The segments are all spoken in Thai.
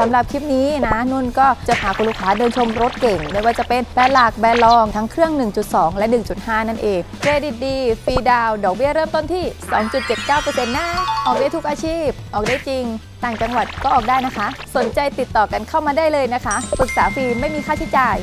สำหรับคลิปนี้นะนุ่นก็จะพาคุณลูกค้าเดินชมรถเก่ง ไม่ว่าจะเป็นแบรนด์หลักแบรนด์รองทั้งเครื่อง 1.2 และ 1.5 นั่นเองเครดิตดีฟรีดาวดอกเบี้ยเริ่มต้นที่ 2.79%นะออกได้ทุกอาชีพ ออกได้จริง ต่างจังหวัดก็ออกได้นะคะ สนใจติดต่อกันเข้ามาได้เลยนะคะปรึกษาฟรีไม่มีค่าใช้จ่าย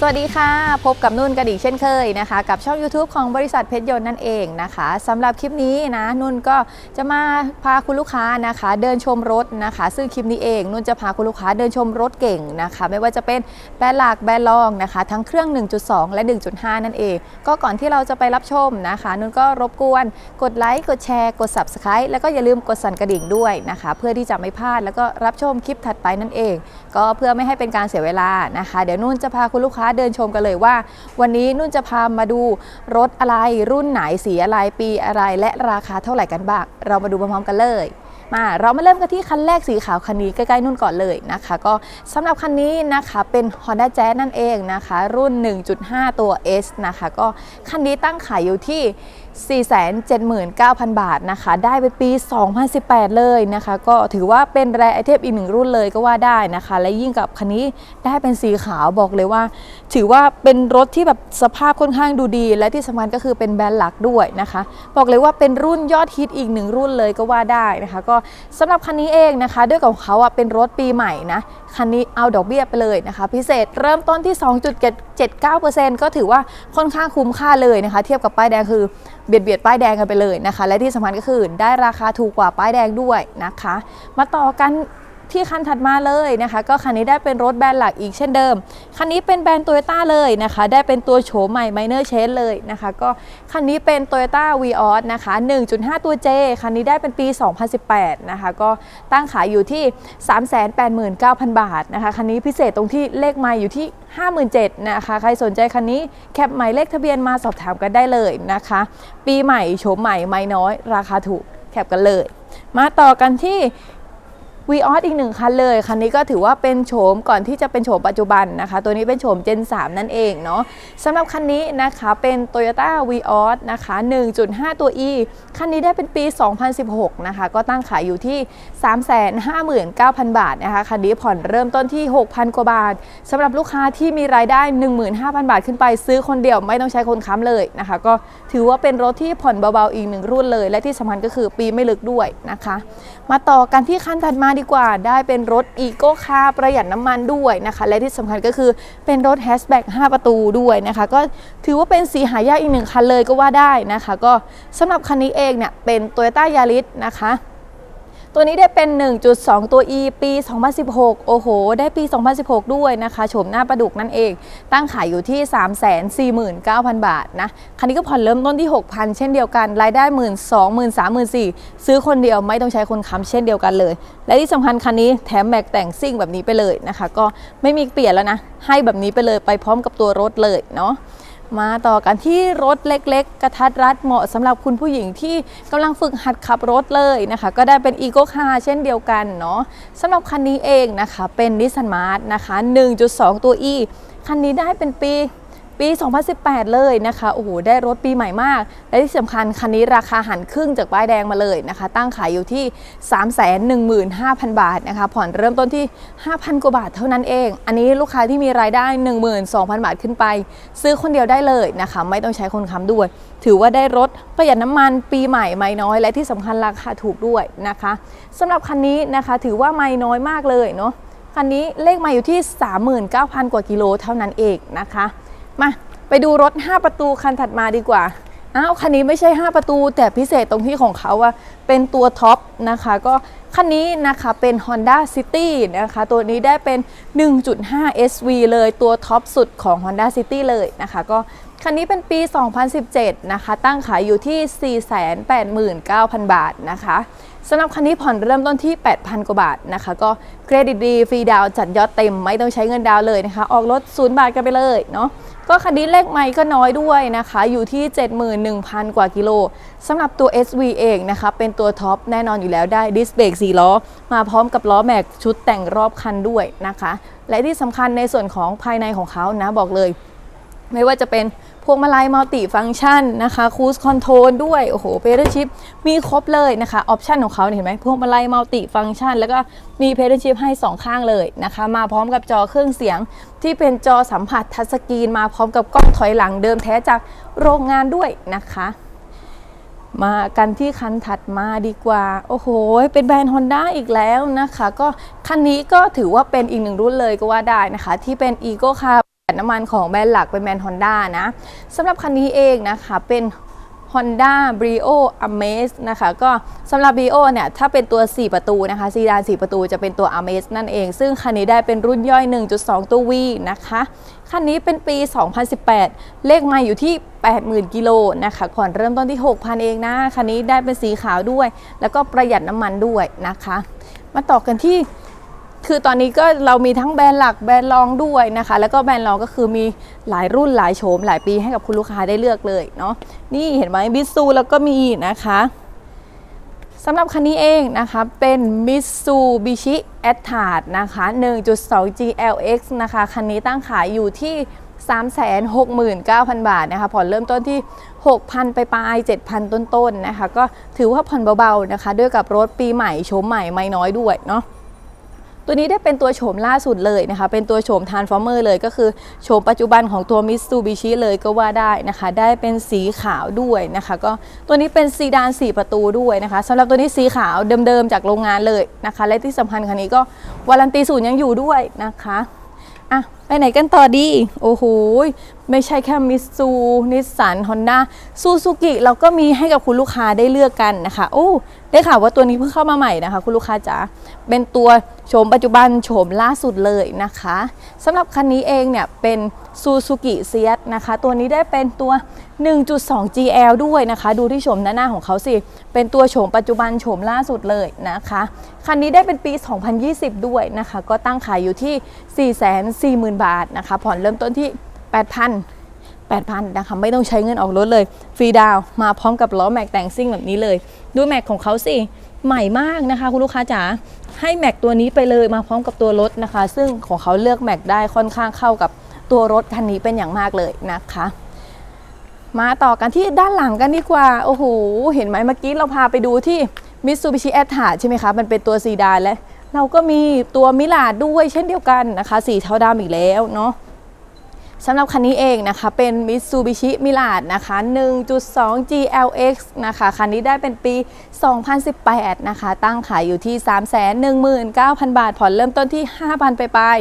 สวัสดีค่ะ พบกับนุ่นกันอีกเช่นเคยนะคะ กับช่อง YouTube ของบริษัทเพชรยนต์นั่นเองนะคะสำหรับคลิปนี้นะนุ่นก็จะมาพาคุณลูกค้านะคะ เดินชมรถนะคะ ซึ่งคลิปนี้เองนุ่นจะพาคุณลูกค้าเดินชมรถเก่งนะคะ ไม่ว่าจะเป็นแบรนด์หลักแบรนด์รองนะคะ ทั้งเครื่อง 1.2 และ 1.5 นั่นเอง ก็ก่อนที่เราจะไปรับชมนะคะ นุ่นก็รบกวนกดไลค์กดแชร์กด Subscribe แล้วก็อย่าลืมกดสั่นกระดิ่งด้วยนะคะ เพื่อที่จะไม่พลาดแล้วก็รับชมคลิปถัดไปนั่นเอง ก็เพื่อไม่ให้เป็นการเสียเวลานะคะ เดี๋ยวนุ่นจะพาคุณลูกค้าเดินชมกันเลยว่า วันนี้นุ่นจะพามาดูรถอะไรรุ่นไหนสีอะไรปีอะไร และราคาเท่าไหร่กันบ้าง เรามาดูพร้อมๆกันเลย มาเรามาเริ่มกันที่คันแรกสีขาวคันนี้ใกล้ๆนุ่นก่อนเลยนะคะ ก็สำหรับคันนี้นะคะเป็น Honda Jazz นั่นเองนะคะ รุ่น 1.5 ตัว S นะคะ ก็คันนี้ตั้งขายอยู่ที่ 479,000 บาทนะคะ ได้เป็นปี 2018 เลยนะคะ ก็ถือว่าเป็นแรไอเทมอีกหนึ่งรุ่นเลยก็ว่าได้นะคะ และยิ่งกับคันนี้ได้เป็นสีขาวบอกเลยว่า ถือว่าเป็นรถที่แบบสภาพค่อนข้างดูดี และที่สำคัญก็คือเป็นแบรนด์หลักด้วยนะคะ บอกเลยว่าเป็นรุ่นยอดฮิตอีกหนึ่งรุ่นเลยก็ว่าได้นะคะ ก็สำหรับคันนี้เองนะคะ ด้วยกับเขาอะเป็นรถปีใหม่นะคันนี้เอาดอกเบี้ยไปเลยนะคะ พิเศษเริ่มต้นที่ 2.79%ก็ถือว่าค่อนข้างคุ้มค่าเลยนะคะ เทียบกับป้ายแดงคือเบียดเบียดป้ายแดงกันไปเลยนะคะ และที่สำคัญก็คือได้ราคาถูกกว่าป้ายแดงด้วยนะคะ มาต่อกัน ที่คันถัดมาเลยนะคะก็คันนี้ได้เป็นรถแบรนด์หลักอีกเช่นเดิม คันนี้เป็นแบรนด์โตโยต้าเลยนะคะ ได้เป็นตัวโฉมใหม่ Minor Change เลยนะคะ ก็คันนี้เป็น Toyota v ีออสนะคะ 1.5 ตัว J คันนี้ได้เป็นปี 2018 นะคะ ก็ตั้งขายอยู่ที่ 389,000 บาทนะคะ คันนี้พิเศษตรงที่เลขไมล์อยู่ที่ 57,000นะคะ ใครสนใจคันนี้แคปหมายเลขทะเบียนมาสอบถามกันได้เลยนะคะ ปีใหม่โฉมใหม่ไม่น้อย ราคาถูกแคปกันเลย มาต่อกันที่ วีออสอีกหนึ่งคันเลยคันนี้ก็ถือว่าเป็นโฉมก่อนที่จะเป็นโฉมปัจจุบันนะคะ ตัวนี้เป็นโฉม Gen 3 นั่นเองเนาะสำหรับคันนี้นะคะเป็น Toyota v ีออสนะคะ 1.5 ตัว E คันนี้ได้เป็นปี 2016 นะคะ ก็ตั้งขายอยู่ที่ 359,000 บาทนะคะ คันนี้ผ่อนเริ่มต้นที่ 6,000 กว่าบาทสำหรับลูกค้าที่มีรายได้ 15,000 บาทขึ้นไปซื้อคนเดียวไม่ต้องใช้คนค้ำเลยนะคะ ก็ถือว่าเป็นรถที่ผ่อนเบาๆอีกหนึ่งรุ่นเลย และที่สำคัญก็คือปีไม่ลึกด้วยนะคะ มาต่อกันที่คันถัดมาดีกว่าได้เป็นรถอีโก้คาประหยัดน้ำมันด้วยนะคะ และที่สำคัญก็คือเป็นรถแฮชแบ็ก5ประตูด้วยนะคะ ก็ถือว่าเป็นสีหายากอีกหนึ่งคันเลยก็ว่าได้นะคะ ก็สำหรับคันนี้เองเนี่ยเป็น Toyota Yaris นะคะ ตัวนี้ได้เป็น 1.2 ตัว E ปี 2016 โอ้โห ได้ปี 2016 ด้วยนะคะโฉมหน้าประดุกนั่นเอง ตั้งขายอยู่ที่ 349,000 บาทนะ คันนี้ก็ผ่อนเริ่มต้นที่ 6,000 เช่นเดียวกัน รายได้ 1 2 0 0 0 3 4 0 0 0ซื้อคนเดียวไม่ต้องใช้คนค้ำเช่นเดียวกันเลย และที่สำคัญคันนี้แถมแม็กแต่งซิ่งแบบนี้ไปเลยนะคะ ก็ไม่มีเปลี่ยนแล้วนะ ให้แบบนี้ไปเลยไปพร้อมกับตัวรถเลยเนาะ มาต่อกันที่รถเล็ก ๆ กระทัดรัดเหมาะสำหรับคุณผู้หญิงที่กำลังฝึกหัดขับรถเลยนะคะ ก็ได้เป็น e ีโก้คาร์เช่นเดียวกันเนาะสำหรับคันนี้เองนะคะ เป็นนิสสันมาร์ทนะคะ 1.2 ตัว E คันนี้ได้เป็นปี ปี 2018 เลยนะคะโอ้โหได้รถปีใหม่มาก และที่สำคัญคันนี้ราคาหันครึ่งจากป้ายแดงมาเลยนะคะ ตั้งขายอยู่ที่ 315,000 บาทนะคะ ผ่อนเริ่มต้นที่ 5,000 กว่าบาทเท่านั้นเอง อันนี้ลูกค้าที่มีรายได้ 12,000 บาทขึ้นไป ซื้อคนเดียวได้เลยนะคะ ไม่ต้องใช้คนค้ำด้วย ถือว่าได้รถประหยัดน้ำมันปีใหม่ไม่น้อย และที่สำคัญราคาถูกด้วยนะคะสำหรับคันนี้นะคะถือว่าไม่น้อยมากเลยเนาะคันนี้เลขมาอยู่ที่ 39,000 กว่ากิโลเท่านั้นเองนะคะ มาไปดูรถ 5 ประตูคันถัดมาดีกว่า อ้าวคันนี้ไม่ใช่ 5 ประตู แต่พิเศษตรงที่ของเขาอะเป็นตัวท็อปนะคะ ก็คันนี้นะคะเป็น Honda City นะคะ ตัวนี้ได้เป็น 1.5 SV เลยตัวท็อปสุดของ Honda City เลยนะคะ ก็คันนี้เป็นปี 2017 นะคะ ตั้งขายอยู่ที่ 489,000 บาทนะคะ สำหรับคันนี้ผ่อนเริ่มต้นที่ 8,000 กว่าบาทนะคะ ก็เครดิตดีฟรีดาวจัดยอดเต็มไม่ต้องใช้เงินดาวเลยนะคะ ออกรถศูนย์บาทกันไปเลยเนาะก็คันนี้เลขไม่ก็น้อยด้วยนะคะ อยู่ที่ 71,000 กว่ากิโลสำหรับตัว SV เองนะคะ เป็นตัวท็อปแน่นอนอยู่แล้วได้ดิสเบรก4ล้อ มาพร้อมกับล้อแม็กชุดแต่งรอบคันด้วยนะคะ และที่สำคัญในส่วนของภายในของเขานะบอกเลย ไม่ว่าจะเป็น วงมาลัยมัลติฟัง c t ชันนะคะคูสคอนโทรลด้วย โอ้โหเพด a ชิ p มีครบเลยนะคะออปชันของเขาเนี่ยเห็นไหมพวงมาลัยมัลติฟัง c t ชันแล้วก็มีเพด a ชิ p ให้ 2 ข้างเลยนะคะ มาพร้อมกับจอเครื่องเสียง ที่เป็นจอสัมผัสทัชสกรีน มาพร้อมกับกล้องถอยหลังเดิมแท้จากโรงงานด้วยนะคะมากันที่คันถัดมาดีกว่า โอ้โห เป็นแบรนด์ Honda อีกแล้วนะคะ ก็คันนี้ก็ถือว่าเป็นอีกหนึ่งรุ่นเลยก็ว่าได้นะคะ ที่เป็น Eco Car น้ำมันของแบรนด์หลักเป็นแบรนด์ Honda นะสำหรับคันนี้เองนะคะเป็น Honda Brio Amaze นะคะก็สำหรับ Brio เนี่ยถ้าเป็นตัว 4 ประตูนะคะซีดาน 4 ประตูจะเป็นตัว Amaze นั่นเอง ซึ่งคันนี้ได้เป็นรุ่นย่อย 1.2 ตัว V นะคะคันนี้เป็นปี 2018 เลขไมาอยู่ที่ 80,000 กิโลนะคะก่อนเริ่มต้นที่ 6,000 เองนะคันนี้ได้เป็นสีขาวด้วย แล้วก็ประหยัดน้ำมันด้วยนะคะ มาต่อกันที่ คือตอนนี้ก็เรามีทั้งแบรนด์หลักแบรนด์รองด้วยนะคะ แล้วก็แบรนด์รองก็คือมีหลายรุ่นหลายโฉมหลายปีให้กับคุณลูกค้าได้เลือกเลยเนาะนี่เห็นไหมบิซูแล้วก็มีนะคะสำหรับคันนี้เองนะคะเป็น Mitsubishi a t t a r นะคะ 1.2 GLX นะคะ คันนี้ตั้งขายอยู่ที่ 369,000 บาทนะคะ ผ่อนเริ่มต้นที่ 6,000 ไปปลาย 7,000 ต้นๆนะคะ ก็ถือว่าผ่อนเบาๆนะคะ ด้วยกับรถปีใหม่โฉมใหม่ไม่น้อยด้วยเนาะ ตัวนี้ได้เป็นตัวโฉมล่าสุดเลยนะคะ เป็นตัวโฉมทานฟอร์เมอร์เลยก็คือโฉมปัจจุบันของตัวมิ t s u b i s h i เลยก็ว่าได้นะคะ ได้เป็นสีขาวด้วยนะคะ ก็ตัวนี้เป็นซีดาน 4 ประตูด้วยนะคะสำหรับตัวนี้สีขาวเดิมๆจากโรงงานเลยนะคะ และที่สำคัญคันนี้ก็วารันตีศูนย์ยังอยู่ด้วยนะคะอะไปไหนกันต่อดี โอ้โห ไม่ใช่แค่มิตซูนิสสันฮอนด้าซูซูกิเราก็มีให้กับคุณลูกค้าได้เลือกกันนะคะโอ้ได้ข่าวว่าตัวนี้เพิ่งเข้ามาใหม่นะคะ คุณลูกค้าจ๋าเป็นตัวโฉมปัจจุบันโฉมล่าสุดเลยนะคะสำหรับคันนี้เองเนี่ยเป็นซูซูกิเซียนะคะ ตัวนี้ได้เป็นตัว 1.2 GL ด้วยนะคะ ดูที่โฉมด้าหน้าของเขาสิ เป็นตัวโฉมปัจจุบันโฉมล่าสุดเลยนะคะ คันนี้ได้เป็นปี 2020 ด้วยนะคะ ก็ตั้งขายอยู่ที่ 440,000 บาทนะคะ ผ่อนเริ่มต้นที่ 8,000 8,000นะคะไม่ต้องใช้เงินออกรถเลย ฟรีดาวมาพร้อมกับล้อแม็กแต่งซิ่งแบบนี้เลย ดูแม็กของเขาสิ ใหม่มากนะคะ คุณลูกค้าจ๋าให้แม็กตัวนี้ไปเลยมาพร้อมกับตัวรถนะคะ ซึ่งของเขาเลือกแม็กได้ค่อนข้างเข้ากับตัวรถคันนี้เป็นอย่างมากเลยนะคะ มาต่อกันที่ด้านหลังกันดีกว่า โอ้โห เห็นไหมเมื่อกี้เราพาไปดูที่ Mitsubishi a t t a ใช่ไหมคะ มันเป็นตัวซีดานและ เราก็มีตัวมิลาดด้วยเช่นเดียวกันนะคะ สีเทาดำอีกแล้วเนาะ สำหรับคันนี้เองนะคะเป็น Mitsubishi Mirage นะคะ 1.2 GLX นะคะ คันนี้ได้เป็นปี 2018 นะคะ ตั้งขายอยู่ที่ 319,000 บาท ผ่อนเริ่มต้นที่ 5,000 ไปปลาย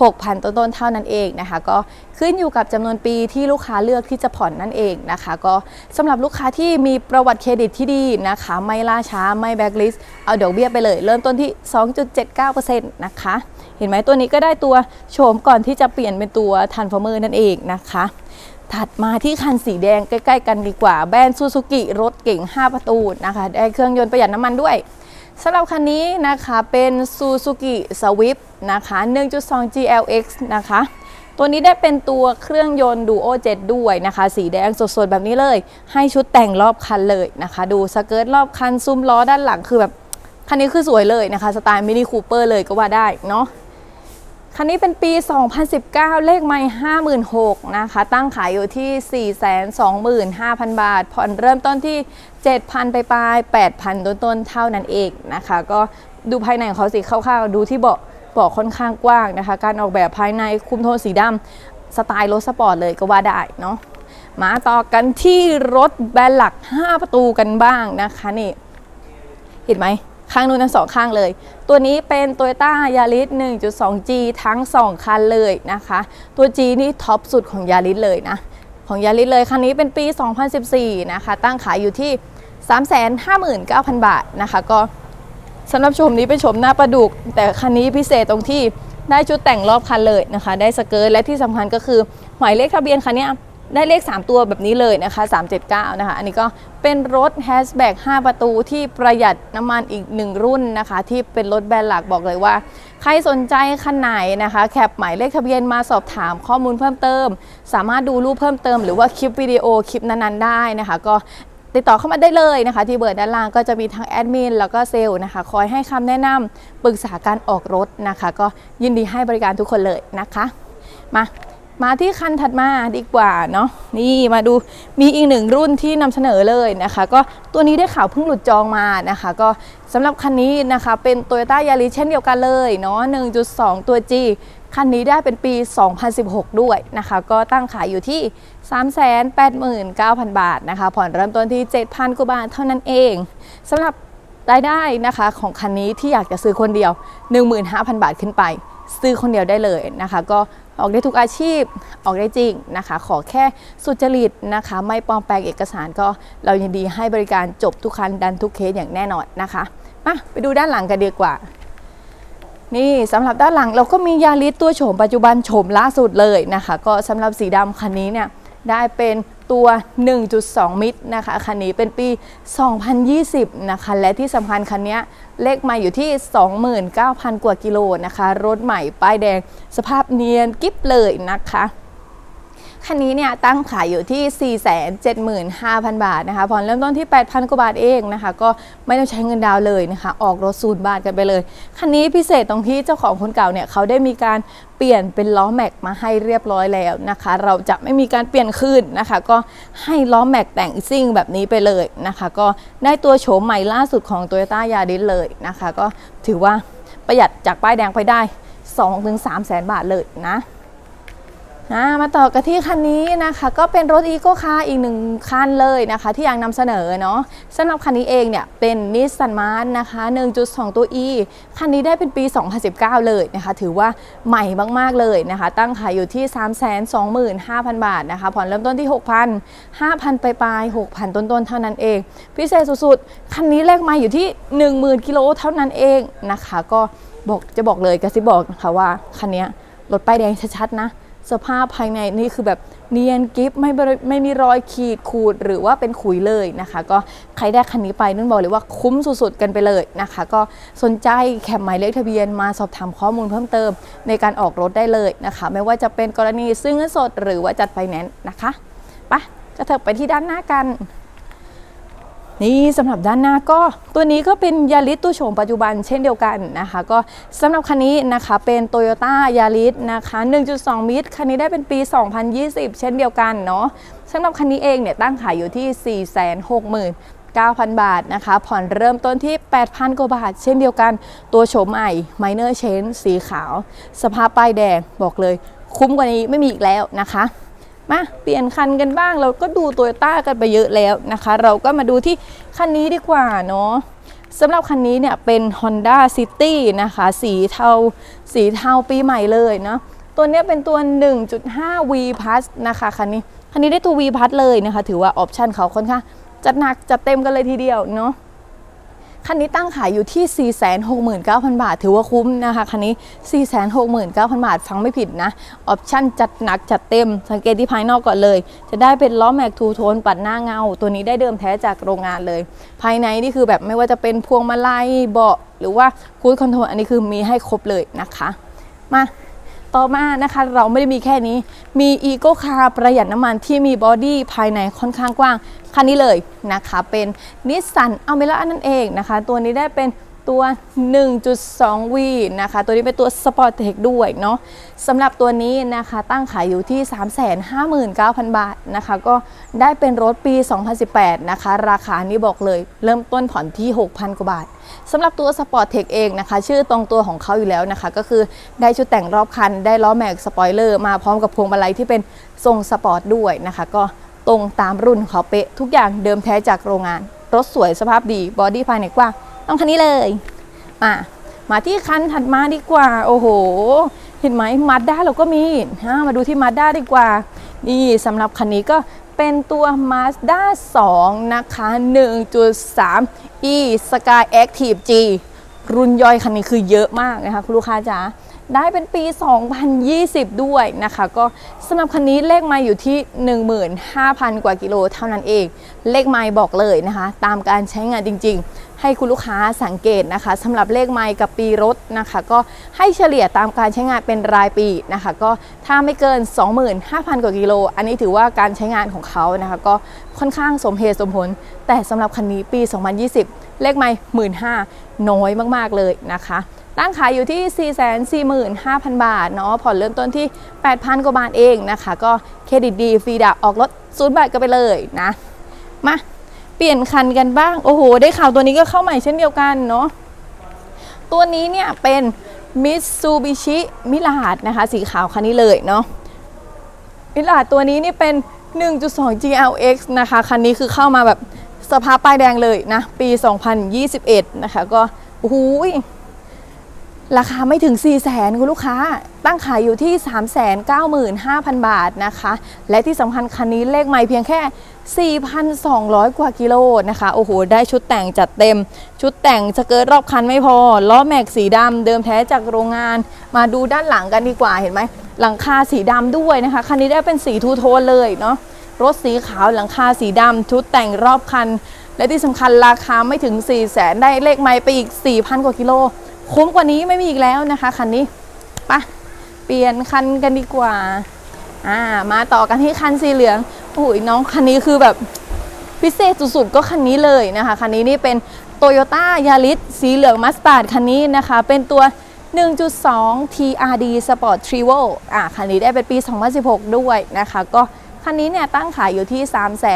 6,000 ต้นๆเท่านั้นเองนะคะ ก็ขึ้นอยู่กับจำนวนปีที่ลูกค้าเลือกที่จะผ่อนนั่นเองนะคะ ก็สำหรับลูกค้าที่มีประวัติเครดิตที่ดีนะคะ ไม่ล่าช้าไม่แบ็กลิสต์เอาดอกเบี้ยไปเลย เริ่มต้นที่ 2.79%นะคะ เห็นไหมตัวนี้ก็ได้ตัวโฉมก่อนที่จะเปลี่ยนเป็นตัวทันฟอร์เมอร์นั่นเองนะคะถัดมาที่คันสีแดงใกล้ ๆ กันดีกว่าแบรนด์ซูซูกิรถเก่ง 5 ประตูนะคะ ได้เครื่องยนต์ประหยัดน้ำมันด้วย สำหรับคันนี้นะคะเป็นซูซูกิสวิฟนะคะ 1.2 GLX นะคะ ตัวนี้ได้เป็นตัวเครื่องยนต์ Duo 7 ด้วยนะคะ สีแดงสดๆ แบบนี้เลย ให้ชุดแต่งรอบคันเลยนะคะ ดูสเกิร์ตรอบคันซุ้มล้อด้านหลังคือแบบ คันนี้คือสวยเลยนะคะ สไตล์มินิคูเปอร์เลยก็ว่าได้เนาะ คันนี้เป็นปี 2019 เลขไม่56,000นะคะ ตั้งขายอยู่ที่ 425,000 บาท ผ่อนเริ่มต้นที่ 7,000 ไปปลาย 8,000 ต้นๆเท่านั้นเองนะคะ ก็ดูภายในของเขาสิคร่าวๆ ดูที่เบาะเบาะค่อนข้างกว้างนะคะ การออกแบบภายในคุมโทนสีดำสไตล์รถสปอร์ตเลยก็ว่าได้เนาะ มาต่อกันที่รถแบรนด์หลัก 5 ประตูกันบ้างนะคะนี่ เห็นไหม ข้างนู้นทั้งสองข้างเลย ตัวนี้เป็น Toyota Yaris 1.2G ทั้ง 2 คันเลยนะคะ ตัว G นี่ท็อปสุดของ Yaris เลยนะ ของ Yaris เลย คันนี้เป็นปี 2014 นะคะ ตั้งขายอยู่ที่ 359,000 บาทนะคะ ก็สำหรับชมนี้เป็นชมหน้าประดุก แต่คันนี้พิเศษตรงที่ได้ชุดแต่งรอบคันเลยนะคะ ได้สเกิร์ตและที่สำคัญก็คือหมายเลขทะเบียนคันเนี้ย ได้เลข 3 ตัวแบบนี้เลยนะคะ 379 นะคะ อันนี้ก็เป็นรถแฮชแบ็ก5 ประตูที่ประหยัดน้ำมันอีกหนึ่งรุ่นนะคะ ที่เป็นรถแบรนด์หลักบอกเลยว่า ใครสนใจคันไหนนะคะ แคปหมายเลขทะเบียนมาสอบถามข้อมูลเพิ่มเติม สามารถดูรูปเพิ่มเติมหรือว่าคลิปวิดีโอคลิปนั้นๆได้นะคะ ก็ติดต่อเข้ามาได้เลยนะคะ ที่เบอร์ด้านล่างก็จะมีทั้งแอดมินแล้วก็เซลล์นะคะ คอยให้คำแนะนำปรึกษาการออกรถนะคะ ก็ยินดีให้บริการทุกคนเลยนะคะ มา มาที่คันถัดมาดีกว่าเนาะนี่มาดูมีอีกหนึ่งรุ่นที่นำเสนอเลยนะคะ ก็ตัวนี้ได้ข่าวเพิ่งหลุดจองมานะคะ ก็สำหรับคันนี้นะคะเป็น Toyota Yaris เช่นเดียวกันเลยเนาะ1.2 ตัว G คันนี้ได้เป็นปี 2016 ด้วยนะคะ ก็ตั้งขายอยู่ที่ 389,000 บาทนะคะ ผ่อนเริ่มต้นที่ 7,000 กว่าบาทเท่านั้นเองสำหรับรายได้นะคะของคันนี้ที่อยากจะซื้อคนเดียว 15,000 บาทขึ้นไป ซื้อคนเดียวได้เลยนะคะ ก็ ออกได้ทุกอาชีพออกได้จริงนะคะ ขอแค่สุจริตนะคะ ไม่ปลอมแปลงเอกสารก็เรายินดีให้บริการจบทุกคันดันทุกเคสอย่างแน่นอนนะคะมาไปดูด้านหลังกันดีกว่า นี่สำหรับด้านหลังเราก็มียาลิสตัวโฉมปัจจุบันโฉมล่าสุดเลยนะคะ ก็สำหรับสีดำคันนี้เนี่ยได้เป็น ตัว 1.2 มิตรนะคะคันนี้เป็นปี 2020 นะคะ และที่สำคัญคันนี้เลขมาอยู่ที่ 29,000 กว่ากิโลนะคะ รถใหม่ป้ายแดงสภาพเนียนกิ๊บเลยนะคะ คันนี้เนี่ยตั้งขายอยู่ที่ 475,000 บาทนะคะผ่อนเริ่มต้นที่ 8,000 กว่าบาทเองนะคะ ก็ไม่ต้องใช้เงินดาวเลยนะคะ ออกรถศูนย์บาทกันไปเลย คันนี้พิเศษตรงที่เจ้าของคนเก่าเนี่ยเขาได้มีการเปลี่ยนเป็นล้อแม็กมาให้เรียบร้อยแล้วนะคะ เราจะไม่มีการเปลี่ยนคืนนะคะ ก็ให้ล้อแม็กแต่งซิ่งแบบนี้ไปเลยนะคะ ก็ได้ตัวโฉมใหม่ล่าสุดของ Toyota Yaris เลยนะคะ ก็ถือว่าประหยัดจากป้ายแดงไปได้ 2-3 แสนบาทเลยนะ มาต่อกันที่คันนี้นะคะ ก็เป็นรถอีโ c คาร์อีกหนึ่งคันเลยนะคะ ที่ยากนำเสนอเนาะสำหรับคันนี้เองเนี่ยเป็นนิสสันมาร์นะคะ 1.2 ตัว E คันนี้ได้เป็นปี 2019 เลยนะคะ ถือว่าใหม่มากๆเลยนะคะ ตั้งขายอยู่ที่ 325,000 บาทนะคะ ผ่อนเริ่มต้นที่ 6,000 5,000 ไปปลาย 6,000 ต้นๆ เท่านั้นเอง พิเศษสุดๆ คันนี้เลขมาอยู่ที่ 10,000 กิโลเท่านั้นเองนะคะ ก็บอกจะบอกเลยกระซิบบอกนะคะว่าคันนี้รถป้ายแดงชัดๆนะ สภาพภายในนี่คือแบบเนียนกิฟไม่ไม่มีรอยขีดขูดหรือว่าเป็นขุยเลยนะคะ ก็ใครได้คันนี้ไปนุ่นบอกเลยว่าคุ้มสุดๆกันไปเลยนะคะ ก็สนใจแคปหมายเลขทะเบียนมาสอบถามข้อมูลเพิ่มเติมในการออกรถได้เลยนะคะ ไม่ว่าจะเป็นกรณีซื้อเงินสดหรือว่าจัดไฟแนนซ์นะคะไปจะเถิบไปที่ด้านหน้ากัน นี่สำหรับด้านหน้าก็ตัวนี้ก็เป็นยาริสตัวโฉมปัจจุบันเช่นเดียวกันนะคะ ก็สำหรับคันนี้นะคะเป็น Toyota Yaris นะคะ 1.2 มิตรคันนี้ได้เป็นปี 2020 เช่นเดียวกันเนาะสำหรับคันนี้เองเนี่ยตั้งขายอยู่ที่ 469,000 บาทนะคะ ผ่อนเริ่มต้นที่ 8,000 กว่าบาท เช่นเดียวกัน ตัวโฉมใหม่ Minor Change สีขาว สภาพป้ายแดงบอกเลย คุ้มกว่านี้ไม่มีอีกแล้วนะคะ มาเปลี่ยนคันกันบ้างเราก็ดูโตโยต้ากันไปเยอะแล้วนะคะ เราก็มาดูที่คันนี้ดีกว่าเนาะสำหรับคันนี้เนี่ยเป็น Honda City นะคะ สีเทาสีเทาปีใหม่เลยเนาะตัวนี้เป็นตัว 1.5 V Plus นะคะคันนี้คันนี้ได้ตัว V Plus เลยนะคะ ถือว่าออปชันเขาค่อนข้างจัดหนักจัดเต็มกันเลยทีเดียวเนาะ คันนี้ตั้งขายอยู่ที่ 469,000 บาท ถือว่าคุ้มนะคะคันนี้ 469,000 บาท ฟังไม่ผิดนะ ออปชั่นจัดหนักจัดเต็ม สังเกตที่ภายนอกก่อนเลย จะได้เป็นล้อแม็กทูโทนปัดหน้าเงา ตัวนี้ได้เดิมแท้จากโรงงานเลย ภายในนี่คือแบบไม่ว่าจะเป็นพวงมาลัยเบาะหรือว่าคูดคอนโทรลอันนี้คือมีให้ครบเลยนะคะ มา ต่อมานะคะเราไม่ได้มีแค่นี้ มีอีโกคาร์ประหยัดน้ำมันที่มีบอดี้ภายในค่อนข้างกว้าง คันนี้เลยนะคะ เป็นนิสสันอเมร่านั่นเองนะคะ ตัวนี้ได้เป็น ตัว 1.2V นะคะ ตัวนี้เป็นตัว Sport Tech ด้วยเนาะสำหรับตัวนี้นะคะ ตั้งขายอยู่ที่ 359,000 บาทนะคะ ก็ได้เป็นรถปี 2018 นะคะ ราคานี้บอกเลย เริ่มต้นผ่อนที่ 6,000 กว่าบาทสำหรับตัว Sport Tech เองนะคะ ชื่อตรงตัวของเขาอยู่แล้วนะคะ ก็คือได้ชุดแต่งรอบคัน ได้ล้อแม็กสปอยเลอร์ มาพร้อมกับพวงมาลัยที่เป็นทรงสปอร์ตด้วยนะคะ ก็ตรงตามรุ่นของเขาเป๊ะทุกอย่างเดิมแท้จากโรงงาน รถสวยสภาพดีบอดี้ภายในกว้าง ต้องคันนี้เลยมามาที่คันถัดมาดีกว่า โอ้โห เห็นไหมมาด้าเราก็มีฮะมาดูที่มาด้าดีกว่า นี่สำหรับคันนี้ก็เป็นตัว Mazda 2 นะคะ 1.3 e Sky Active G รุ่นย่อยคันนี้คือเยอะมากนะคะ คุณลูกค้าจ๋า ได้เป็นปี 2020 ด้วยนะคะ ก็สำหรับคันนี้เลขไมาอยู่ที่ 15,000 กว่ากิโลเท่านั้นเอง เลขไม้บอกเลยนะคะ ตามการใช้งานจริง ๆ ให้คุณลูกค้าสังเกตนะคะสำหรับเลขไม้กับปีรถนะคะ ก็ให้เฉลี่ยตามการใช้งานเป็นรายปีนะคะ ก็ถ้าไม่เกิน 25,000 กว่ากิโล อันนี้ถือว่าการใช้งานของเขานะคะ ก็ค่อนข้างสมเหตุสมผล แต่สำหรับคันนี้ปี 2020 เลขไม้15,000น้อยมากๆเลยนะคะ ตั้งขายอยู่ที่ 445,000 บาทเนาะผ่อนเริ่มต้นที่ 8,000 กว่าบาทเองนะคะ ก็เครดิตดีฟรีดาวออกรถศูนย์บาทก็ไปเลยนะ มาเปลี่ยนคันกันบ้าง โอ้โห ได้ข่าวตัวนี้ก็เข้าใหม่เช่นเดียวกันเนาะตัวนี้เนี่ยเป็น Mitsubishi m i r a g นะคะ สีขาวคันนี้เลยเนาะมิลาดตัวนี้นี่เป็น 1.2 GLX นะคะ คันนี้คือเข้ามาแบบสภาพป้ายแดงเลยนะ ปี 2021 นะคะ ก็โอ้โห ราคาไม่ถึง 4 0 0แสนคุณลูกค้า ตั้งขายอยู่ที่ 395,000 บาทนะคะ และที่สำคัญคันนี้เลขไม่เพียงแค่ 4,200 กว่ากิโลนะคะ โอ้โห ได้ชุดแต่งจัดเต็ม ชุดแต่งสเกิร์ตรอบคันไม่พอ ล้อแม็กสีดำเดิมแท้จากโรงงาน มาดูด้านหลังกันดีกว่าเห็นไหม หลังคาสีดำด้วยนะคะ คันนี้ได้เป็นสีทูโทนเลยเนาะ รถสีขาวหลังคาสีดำชุดแต่งรอบคัน และที่สำคัญราคาไม่ถึง 4 0 0แสนได้เลขไม่ไปอีก 4,000 กว่ากิโล คุ้มกว่านี้ไม่มีอีกแล้วนะคะคันนี้ไปะเปลี่ยนคันกันดีกว่าอ่ามาต่อกันที่คันสีเหลืองโอ้ยน้องคันนี้คือแบบพิเศษสุดๆก็คันนี้เลยนะคะคันนี้นี่เป็น Toyota Yaris สีเหลืองมัสตาร์ดคันนี้นะคะ เป็นตัว 1.2 TRD Sport Trivo อ่าคันนี้ได้เป็นปี 2016 ด้วยนะคะ ก็คันนี้เนี่ยตั้งขายอยู่ที่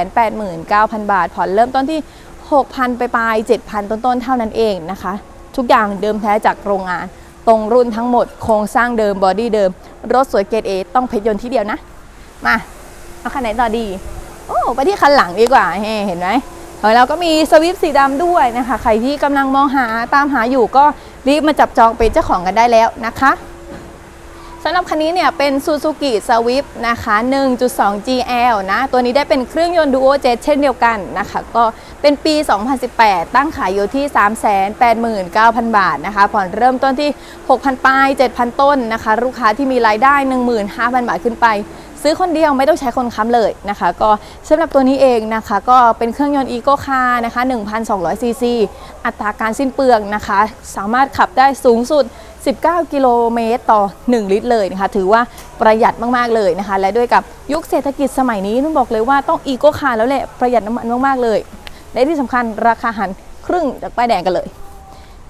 389,000 บาท ผ่อนเริ่มต้นที่ 6,000 ไปปลาย 7,000 ต้นๆ เท่านั้นเองนะคะ ทุกอย่างเดิมแท้จากโรงงาน ตรงรุ่นทั้งหมด โครงสร้างเดิมบอดี้เดิม รถสวยเกรดเอต้องเพชรยนต์ที่เดียวนะ มาเอาคันไหนต่อดี โอ้ไปที่คันหลังดีกว่าเฮ้เห็นไหมของเราก็มีสวิฟสีดำด้วยนะคะ ใครที่กำลังมองหาตามหาอยู่ก็รีบมาจับจองเป็นเจ้าของกันได้แล้วนะคะ สำหรับคันนี้เนี่ยเป็น Suzuki Swift นะคะ 1.2 GL นะ ตัวนี้ได้เป็นเครื่องยนต์ Duo Jet เช่นเดียวกันนะคะ ก็เป็นปี 2018 ตั้งขายอยู่ที่ 389,000 บาทนะคะ ผ่อนเริ่มต้นที่ 6,000ปลาย 7,000 ต้นนะคะ ลูกค้าที่มีรายได้ 15,000 บาทขึ้นไป ซื้อคนเดียวไม่ต้องใช้คนค้ำเลยนะคะ ก็สำหรับตัวนี้เองนะคะ ก็เป็นเครื่องยนต์อีโกคาร์นะคะ1,200ซีซีอัตราการสิ้นเปลืองนะคะ สามารถขับได้สูงสุด 19 กิโลเมตรต่อ 1 ลิตรเลยนะคะ ถือว่าประหยัดมาก ๆ เลยนะคะ และด้วยกับยุคเศรษฐกิจสมัยนี้นุ่นบอกเลยว่าต้องอีโกคาร์แล้วแหละ ประหยัดน้ำมันมาก ๆ เลย และที่สำคัญราคาหันครึ่งจากป้ายแดงกันเลย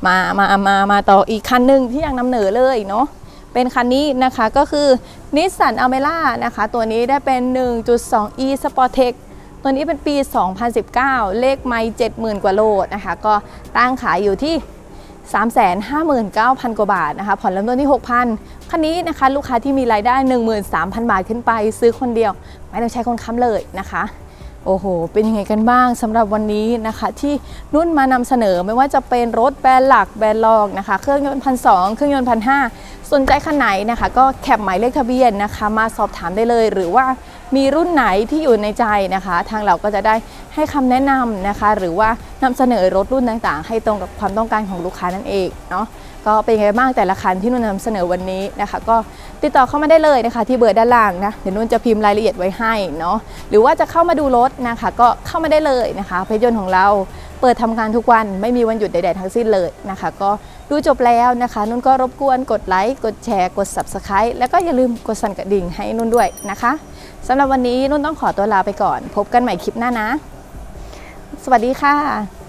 มามามามาต่ออีกคันหนึ่งที่ยากนำเหนอเลยเนาะเป็นคันนี้นะคะก็คือ Nissan Almera นะคะ ตัวนี้ได้เป็น 1.2 e Sportec ตัวนี้เป็นปี 2019 เลขไม่70,000 กว่าโลนะคะ ก็ตั้งขายอยู่ที่ 359,000 กว่าบาทนะคะ ผ่อนเริ่มต้นที่ 6,000 คันนี้นะคะ ลูกค้าที่มีรายได้ 13,000 บาทขึ้นไป ซื้อคนเดียว ไม่ต้องใช้คนค้ำเลยนะคะ โอ้โห เป็นยังไงกันบ้างสำหรับวันนี้นะคะ ที่นุ่นมานำเสนอไม่ว่าจะเป็นรถแบรนด์หลักแบรนด์รองนะคะ เครื่องยนต์พันสเครื่องยนต์พันห้าสนใจคันไหนนะคะ ก็แคปหมายเลขทะเบียนนะคะ มาสอบถามได้เลยหรือว่า มีรุ่นไหนที่อยู่ในใจนะคะ ทางเราก็จะได้ให้คำแนะนำนะคะ หรือว่านำเสนอรถรุ่นต่างๆ ให้ตรงกับความต้องการของลูกค้านั่นเองเนาะก็เป็นไงบ้างแต่ละคันที่นุ่นนำเสนอวันนี้นะคะ ก็ติดต่อเข้ามาได้เลยนะคะ ที่เบอร์ด้านล่างนะเดี๋ยวนุ่นจะพิมพ์รายละเอียดไว้ให้เนาะหรือว่าจะเข้ามาดูรถนะคะ ก็เข้ามาได้เลยนะคะเพจยนต์ของเรา เปิดทำการทุกวันไม่มีวันหยุดใดๆทั้งสิ้นเลยนะคะ ก็ดูจบแล้วนะคะ นุ่นก็รบกวนกดไลค์กดแชร์กด subscribe แล้วก็อย่าลืมกดสั่นกระดิ่งให้นุ่นด้วยนะคะสำหรับวันนี้นุ่นต้องขอตัวลาไปก่อน พบกันใหม่คลิปหน้านะ สวัสดีค่ะ